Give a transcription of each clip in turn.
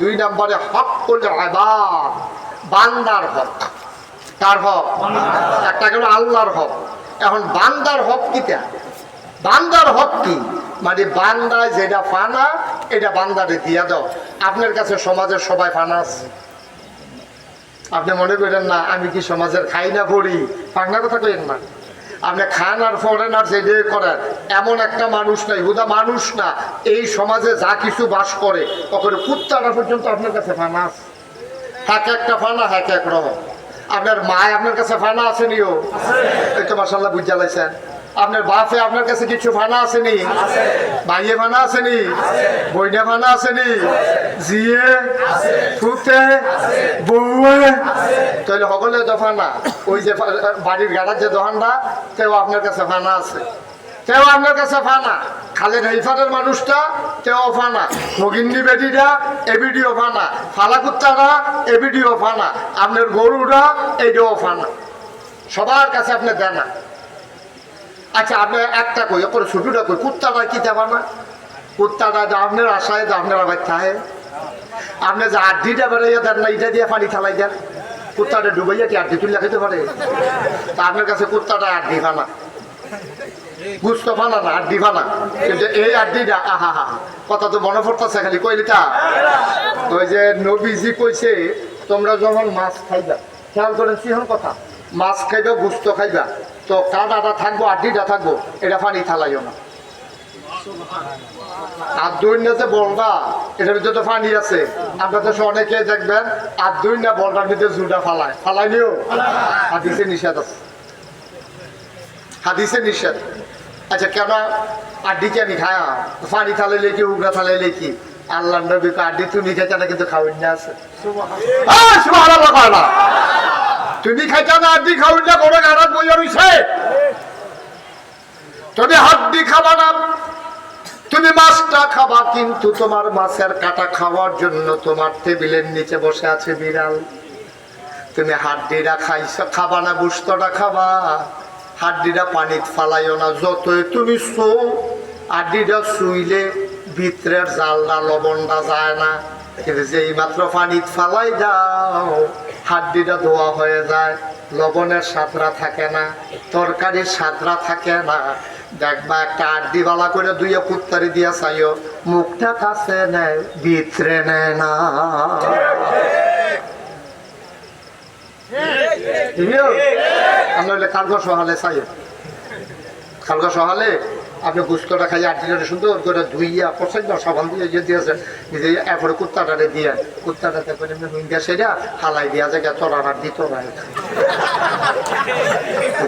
দুই নম্বরে হক করলে আবার বান্দার হক। কার হক? একটা গেল আল্লাহর হক। এখন বান্দার হক কিটা? বান্দার হক কি? মানে বান্দায় যেটা ফানা, এটা বান্দারে দিয়া দাও। আপনার কাছে সমাজের সবাই ফানা আছে? আপনি মনে করেন না, আমি কি সমাজের খাই না পড়ি পাংনা কথা কইেন না? আপনি খান আর ফোরেন আর যে করেন, এমন একটা মানুষ নাই, হুদা মানুষ না। এই সমাজে যা কিছু বাস করে, তখন কুত্তাটা পর্যন্ত আপনার কাছে ফানা আছে। এক একটা ফানা এক এক রকম। আপনার মায় আপনার কাছে ফানা আসেনিও। এই তো মাসাল্লাহ বুঝা লাইছেন। আপনার বাপে আপনার কাছে কিছু ফানা আসেনি? ভাইয়ে ফানা আসেনি? বইনে ফানা আসেনি? জিয়ে ফুতে বউয়ে, তাহলে সকলে তো ফানা। ওই যে বাড়ির গাড়ার যে দোকানটা, তেও আপনার কাছে ফানা আছে। তেও আপনার কাছে ফানা। খালের হেলফারের মানুষটা, তেও ফানা। নগিন্নি বেটিটা এবিডিও ফানা। ফালা কুত্তারা এবিডিও ফানা। আপনার গরুরা, এইটাও ফানা। সবার কাছে আপনি দেন আচ্ছা আপনি একটা কই করে ছুটুটা কই, কুত্তাটা কি দেবা না? কুত্তাটা যে আপনার আশায় যে আপনার আবার থাকে আপনি যে আড্ডিটা বেড়াইয়া দেন না, এটা দিয়ে পানি থালাই দেন। কুত্তাটা ডুবাইয়া কি আড্ডি তুলিয়া খেতে পারে? তা আপনার কাছে কুত্তাটা আড্ডি ফানা গুস্ত ফানা না আড্ডি ফানা কিন্তু এই আড্ডিটা আহা, হা কথা তো মনে পড়তেছে খালি কইলিটা ওই যে নবীজি কইছে, তোমরা যখন মাছ খাইবা, খেয়াল করেন সিহন কথা, মাছ খাইবা, গুস্ত খাইবা। তো কাটাটা থাকব আড্ডিটা থাকব, এটা পানি থালাইও না। আর যে বলবা, এটার ভিতরে তো পানি আছে। আপনাদের অনেকে দেখবেন, আর না বলটার ভিতরে জুটা ফালায়। ফালাই নিও। হাদিসে নিষেধ আছে। হাদিসে নিষেধ। আচ্ছা কেন আড্ডি কেন খায়া? পানি থালাইলে কি, উগরা থালাইলে কি? আল্লাহ আড্ডি তুমি খাইতে না, কিন্তু খাওয়াই না আছে। তুমি খাইতে না আড্ডি খাওয়াই না, বড় গাড়াত বইয়া রইছে। তুমি হাড্ডি খাবা না তুমি মাছটা খাবা, কিন্তু তোমার মাছের কাটা খাওয়ার জন্য তোমার টেবিলের নিচে বসে আছে বিড়াল। তুমি হাড্ডিটা খাইছো, খাবা না গুস্তটা খাবা। হাড্ডিটা পানিত ফালাইও না, যতই তুমি শো, হাড্ডিটা শুইলে ভিতরের জালটা, লবণটা যায় না। কিন্তু যেই মাত্র পানিত ফালাই যাও হাড্ডিটা ধোয়া হয়ে যায়, লবণের সাঁতরা থাকে না, তরকারির সাঁতরা থাকে না। দেখবা একটা আড্ডি বালা করে দুইয়া কুত্তারি দিয়া চাইও মুখটা কাছে নেয় ভিতরে নেয় না। আমরা কালগা সহালে চাইও। খালগা সহালে? আপনি গুস্তটা খাই আটটা সুন্দর করে ধুইয়া পছন্দ সাবান দিয়ে দিয়েছেন এরপরে কুত্তাটারে দিয়ে কুত্তাটাতে করে হুইঙ্গা সেটা হালাই দিয়া জায়গা চড়ার আর দিত না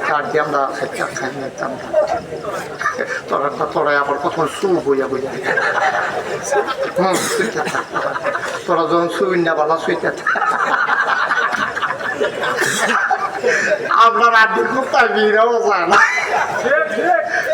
কাঠ দিয়ে আমরা খাইতে খাই নিতাম আবার প্রথম সু বইয়া বইয়া হুম তোরা যখন সুইন্ডা বালা সুইটা আপনার আড্ডি খুব তাই বিরাও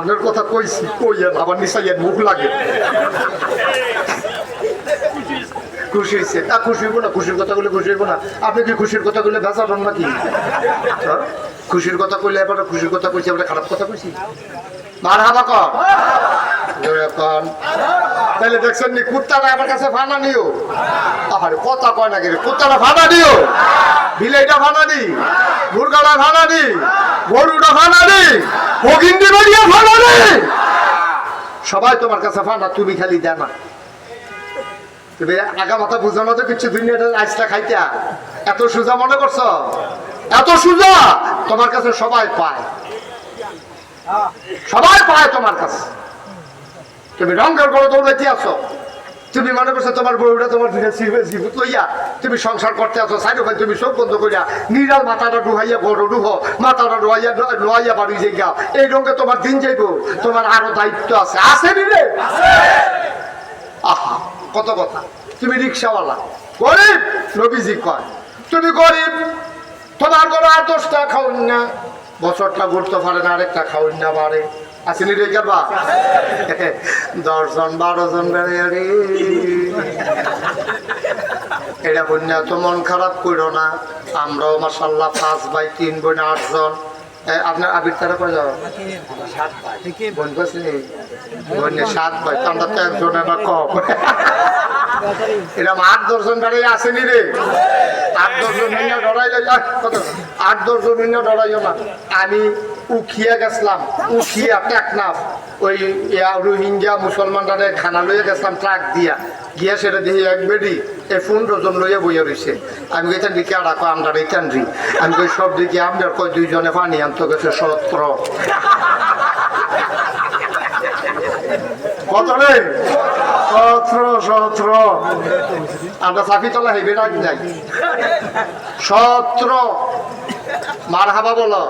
আপনার কথা কইছি কইয়েন আবার নিশাইয়ের মুখ লাগে। খুশি হয়েছে তা খুশি হইব না, খুশির কথা বলে খুশি হইব না। আপনি কি খুশির কথা বলে বেচা পান নাকি? হ্যাঁ? খুশির কথা কইলে এবার খুশির কথা কইছি, এবার খারাপ কথা কইছি? মার হাবা কন। তাহলে দেখছেন নি, কুত্তাটা আমার কাছে ফানা নিও। আরে কথা কয় না কি রে? কুত্তাটা ফানা দিও। বিলেটা ফানা দি। মুরগাটা ফানা দি। গরুটা ফানা দি। সবাই তোমার কাছে ফানা তুমি খালি জানা। তুমি আগা মাথা বুঝানো তো কিছু দুনিয়াটা আইসটা খাইতা এত সুজা মনে করছ? এত সুজা? তোমার কাছে সবাই পায়। সবাই পায় তোমার কাছে। তুমি রঙের করে দৌড়াইতে আসো। তুমি মনে করছ তোমার বউটা তোমার দিকে লইয়া তুমি সংসার করতে আসো সাইড ভাই তুমি সব বন্ধ করিয়া নিরাল মাথাটা ডুহাইয়া বড় ডুহ মাথাটা ডুহাইয়া ডুহাইয়া বাড়ি যাইগা। এই রঙে তোমার দিন যাইব, তোমার আরও দায়িত্ব আছে। আছে নিলে আহা, কত কথা। তুমি রিক্সাওয়ালা। গরিব, নবীজি কয়। তুমি গরিব, তোমার কোনো আর দশটা খাওন না। বছরটা ঘুরতে পারে না, আরেকটা খাওন না পারে আসেনি রে কেবা? দশজন বারো জন বেড়ে এটা বন্যা তো মন খারাপ করো না। আমরাও মাসাল্লাহ পাঁচ বাই তিন বোন, আটজন। আপনার আবির তারা করে যাও? বোন বসে বোনের সাত বাই তো আমরা তো একজনের না কম। এরকম আট দশজন দাঁড়িয়ে আসেনি রে। আট দশজন মিনিয়া ডরাইলে? আট দশজন মিনিয়া ডরাইও না। আমি উখিয়া গেছিলাম, উখিয়া টেকনাফ, ওই রোহিঙ্গা মুসলমানরা খানা লইয়া গেছিলাম, ট্রাক দিয়া। গিয়া সেটা দিয়ে এক বেডি, এ ফোন ডজন লইয়া বইয়া রয়েছে আমি গেছেন দিকে আর রাখো আমরা রেখান আমি সব দিকে আপনার কই দুইজনে পানি আনতে গেছে, সত্র। কত রে সতেরো সতেরো। আমরা চাপি তলা হেবে রাখি যাই। সতেরো। মার হাবা বলো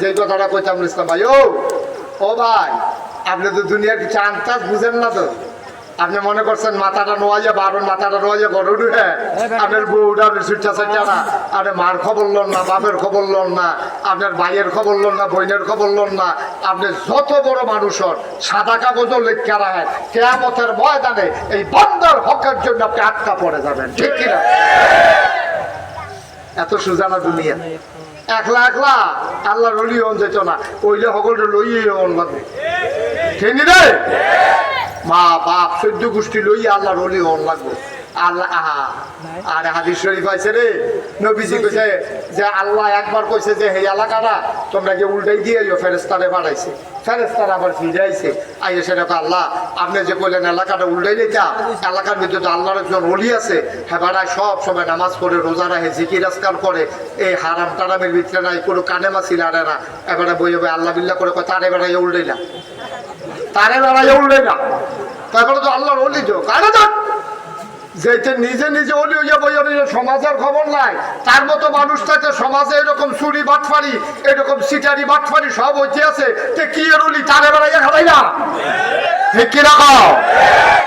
যে কথাটা কইতাম ইসলাম ভাই। ও ও ভাই, আপনি তো দুনিয়ার কিছু আন্তাজ বুঝেন না তো। আপনি মনে করছেন মাথাটা নোয়াইয়া বারণ মাথাটা নোয়াইয়া গড় উঠে আপনার বউটা আপনার সুইটা সাইটা না আপনি মার খবর লন না বাপের খবর লন না আপনার ভাইয়ের খবর লন না বোনের খবর লন না। আপনি যত বড় মানুষ হন সাদা কাগজও লেখা রাখেন কেয়ামতের ময়দানে এই বন্দর হকের জন্য আপনি আটকা পড়ে যাবেন ঠিক কিনা এত সুজানা দুনিয়া। একলা একলা আল্লাহ রলি হন যেত না ওইলে সকলটা লইয়ে হন লাগবে ঠিক রে? মা বাপ সদ্য গোষ্ঠী লইয়া আল্লাহ রলি হন লাগবে। আল্লাহ আর রে যে আল্লাহ একবার কইছে যে হে এলাকাটা তোমরা উল্টাই আবার আল্লাহ আপনি যে কইলেন এলাকাটা উল্টাই এলাকার তো আল্লাহর আছে। সব সময় নামাজ পড়ে রোজা রাখে জিকির করে। এই হারাম টারামের ভিতরে নাই কোনো কানে মাছি লাড়ে না। এবারে বই আল্লাহ বিল্লাহ করে কয়, তারে বেড়াই উল্টাই তারে দাঁড়ায় উল্টাই না। তারপরে তো আল্লাহর অলি তো। কানে যে যেতে নিজে নিজে অলি হইয়া সমাজের খবর নাই, তার মতো মানুষ থাকে সমাজে এরকম চুরি বাটফারি, এরকম সিটারি বাটফারি সব হইতে আছে। তে কি এর অলি? তারে বেড়াইয়া খাবাই না। ঠিক কি রাখো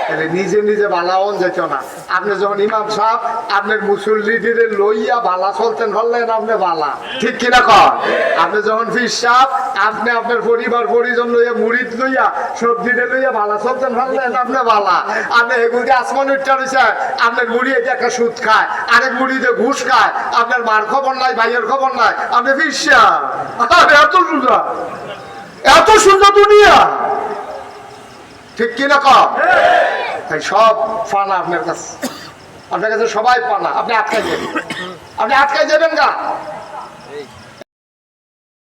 তাহলে নিজে নিজে বালাওন যেত না। আপনি যখন ইমাম সাহেব আপনার মুসল্লিদের লইয়া বালা চলতেন, বললেন আপনি বালা। ঠিক কি রাখো আপনি যখন ফির সাহেব, আপনি আপনার পরিবার, পরিজন লইয়া মুড়িদ লইয়া সবজিতে লইয়া বালা চলতেন, বললেন আপনি বালা। আপনি এগুলোকে আসমান উঠতে আপনার মুড়ি এটা একটা সুদ খায়, আরেক মুড়িতে ঘুষ খায়, আপনার মার খবর নাই, ভাইয়ের খবর নাই। আপনি ফির সাহেব এত সুন্দর। এত সুন্দর দুনিয়া। ঠিক কিনা কম তাই সব ফানা আপনার কাছে। আপনার কাছে সবাই পানা। আপনি আটকাই যাবেন আপনি আটকাই যাবেন গা।